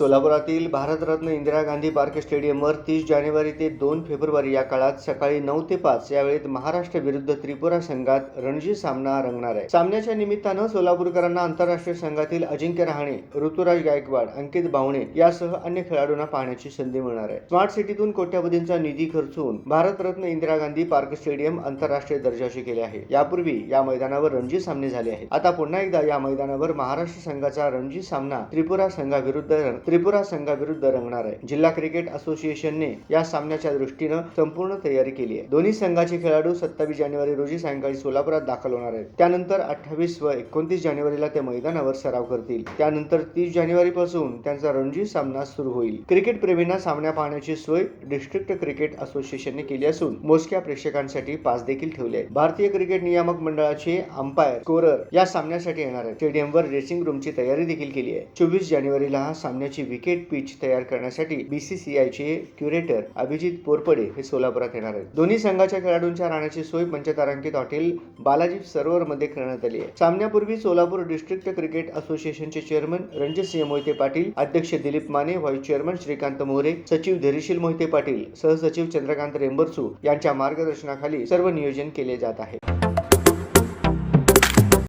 सोलापुरातील Bharat Ratna Indira Gandhi park स्टेडियमवर तीस जानेवारी ते दोन फेब्रुवारी या काळात सकाळी नऊ ते पाच या वेळेत महाराष्ट्र विरुद्ध त्रिपुरा संघात रणजी सामना रंगणार आहे. सामन्याच्या निमित्तानं सोलापूरकरांना आंतरराष्ट्रीय संघातील अजिंक्य रहाणे ऋतुराज गायकवाड अंकित बावणे यासह अन्य खेळाडूंना पाहण्याची संधी मिळणार आहे. स्मार्ट सिटीतून कोट्यावधींचा निधी खर्चून भारतरत्न इंदिरा गांधी पार्क स्टेडियम आंतरराष्ट्रीय दर्जाचे केले आहे. यापूर्वी या मैदानावर रणजी सामने झाले आहेत. आता पुन्हा एकदा या मैदानावर महाराष्ट्र संघाचा रणजी सामना त्रिपुरा संघाविरुद्ध त्रिपुरा संघाविरुद्ध रंगणार आहे. जिल्हा क्रिकेट असोसिएशनने या सामन्याच्या दृष्टीनं संपूर्ण तयारी केली आहे. दोन्ही संघाचे खेळाडू सत्तावीस जानेवारी रोजी सायंकाळी सोलापुरात दाखल होणार आहेत. त्यानंतर अठ्ठावीस व एकोणतीस जानेवारीला ते मैदानावर सराव करतील. त्यानंतर तीस जानेवारी पासून त्यांचा रणजी सामना सुरू होईल. क्रिकेट प्रेमींना सामना पाहण्याची सोय डिस्ट्रिक्ट क्रिकेट असोसिएशनने केली असून मोजक्या प्रेक्षकांसाठी पास देखील ठेवले आहेत. भारतीय क्रिकेट नियामक मंडळाचे अंपायर स्कोरर या सामन्यासाठी येणार आहेत. स्टेडियमवर ड्रेसिंग रूमची तयारी देखील केली आहे. चोवीस जानेवारीला हा सामन्याची विकेट पिच तयार करण्यासाठी बीसीसीआयचे क्युरेटर अभिजित पोरपडे हे सोलापुरात येणार आहेत. दोन्ही संघाच्या खेळाडूंच्या राहण्याची सोय पंचतारांकित हॉटेल बालाजी सरोवर मध्ये करण्यात आली आहे. सामन्यापूर्वी सोलापूर डिस्ट्रिक्ट क्रिकेट असोसिएशनचे चेअरमन रणजितसिंह मोहिते पाटील अध्यक्ष दिलीप माने व्हाईस चेअरमन श्रीकांत मोरे सचिव धैर्यशील मोहिते पाटील सहसचिव चंद्रकांत रेंबरसू यांच्या मार्गदर्शनाखाली सर्व नियोजन केले जात आहे.